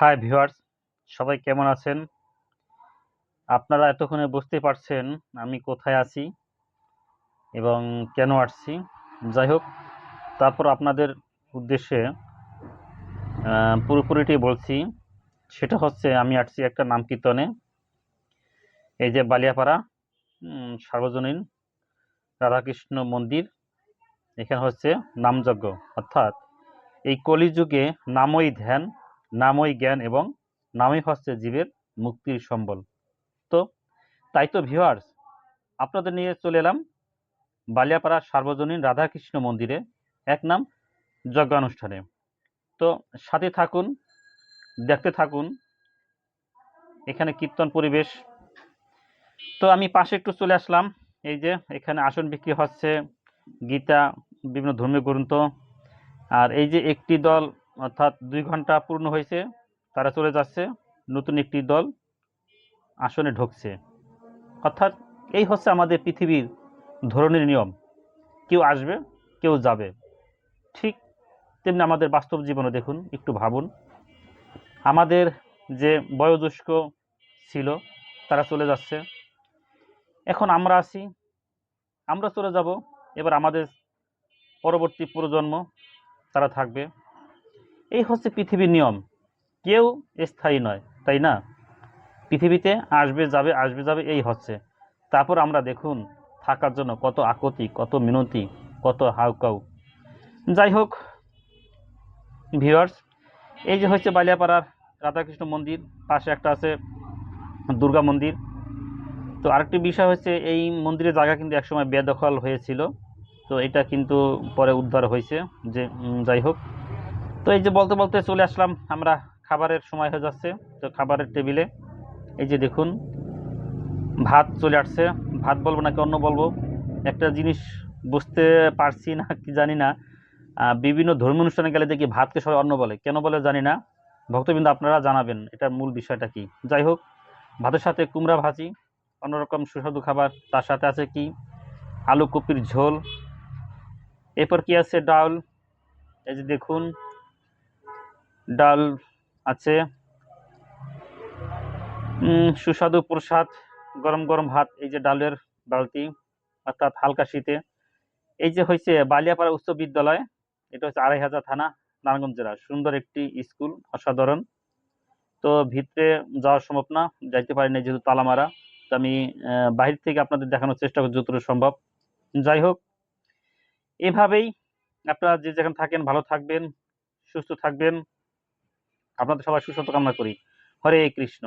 Hi viewers সবাই কেমন আছেন? আপনারা এতক্ষণে বুঝতে পারছেন আমি কোথায় আছি এবং কেন আসছি। যাই হোক, তারপর আপনাদের উদ্দেশ্যে পুরোপুরিটি বলছি। সেটা হচ্ছে আমি আসছি একটা নাম কীর্তনে এই যে বালিয়াপাড়া সার্বজনীন রাধাকৃষ্ণ মন্দির। এখানে হচ্ছে নামযজ্ঞ। অর্থাৎ এই কলিযুগে নামই ধ্যান। নামই জ্ঞান এবং নামই হচ্ছে জীবের মুক্তির সম্বল। তো, তাই তো ভিউয়ার্স আপনাদের নিয়ে চলে এলাম বালিয়াপাড়া সার্বজনীন রাধাকৃষ্ণ মন্দিরে, এক নাম যজ্ঞানুষ্ঠানে। তো, সাথে থাকুন, দেখতে থাকুন, এখানে কীর্তন পরিবেশ। তো, আমি পাশে একটু চলে আসলাম, এই যে এখানে আসন বিক্রি হচ্ছে, গীতা, বিভিন্ন ধর্মীয় গ্রন্থ, আর এই যে একটি দল অর্থাৎ দুই ঘণ্টা পূর্ণ হয়েছে, তারা চলে যাচ্ছে, নতুন একটি দল আসনে ঢুকছে। অর্থাৎ এই হচ্ছে আমাদের পৃথিবীর ধরনের নিয়ম। কেউ আসবে, কেউ যাবে। ঠিক তেমনি আমাদের বাস্তব জীবনে দেখুন, একটু ভাবুন। আমাদের যে বয়োজ্যেষ্ঠ ছিল, তারা চলে যাচ্ছে। এখন আমরা আছি, আমরা চলে যাব, এবার আমাদের পরবর্তী প্রজন্ম তারা থাকবে। এই হচ্ছে পৃথিবীর নিয়ম। কেউ স্থায়ী নয়, তাই না? পৃথিবীতে আসবে, যাবে আসবে, যাবে, এই হচ্ছে। তারপর আমরা দেখুন, থাকার জন্য কত আকতি, কত মিনতি, কত হাউকাউ। যাই হোক, ভিউয়ার্স, এই যে হচ্ছে বালিয়াপাড়ার রাধাকৃষ্ণ মন্দির, পাশে একটা আছে দুর্গা মন্দির। তো আরেকটি বিষয় হচ্ছে, এই মন্দিরের জায়গা কিন্তু একসময় বেদখল হয়েছিল। তো এটা কিন্তু পরে উদ্ধার হয়েছে যে যাই হোক। তো এই যে বলতে বলতে চলে আসলাম, আমরা খাবারের সময় হয়ে যাচ্ছে। তো খাবারের টেবিলে, এই যে দেখুন, ভাত চলে আসছে। ভাত বলব নাকি অন্য বলব? একটা জিনিস বুঝতে পারছি না, কি জানি না। বিভিন্ন ধর্মীয় অনুষ্ঠানে গেলে দেখি ভাতকে সবাই অন্ন বলে। কেন বলে জানি না। ভক্তবৃন্দ আপনারা জানাবেন এটার মূল বিষয়টা কি? যাই হোক, ভাতের সাথে কুমড়া ভাজি, অন্যরকম সুস্বাদু খাবার, তার সাথে আছে কি? আলু কপির ঝোল। এরপর কি আছে? ডাল। এই যে দেখুন ডাল আছে। সুস্বাদু প্রসাদ, গরম গরম ভাত, এই যে ডালের বালতি, অর্থাৎ হালকা শীতে। এই যে হয়েছে বালিয়াপাড়া উচ্চ বিদ্যালয়, এটা হচ্ছে আড়াই হাজার থানা, নারায়ণগঞ্জ জেলা। সুন্দর একটি স্কুল, অসাধারণ। তো ভিতরে যাওয়া সম্ভব না, যাইতে পারি না যেহেতু তালামারা। তো আমি বাহির থেকে আপনাদের দেখানোর চেষ্টা করছি যতটুকু সম্ভব। যাই হোক, এভাবেই আপনারা যে যেখানে থাকেন ভালো থাকবেন, সুস্থ থাকবেন। আপনাদের সবাই সুস্বাস্থ্য কামনা করি। হরে কৃষ্ণ।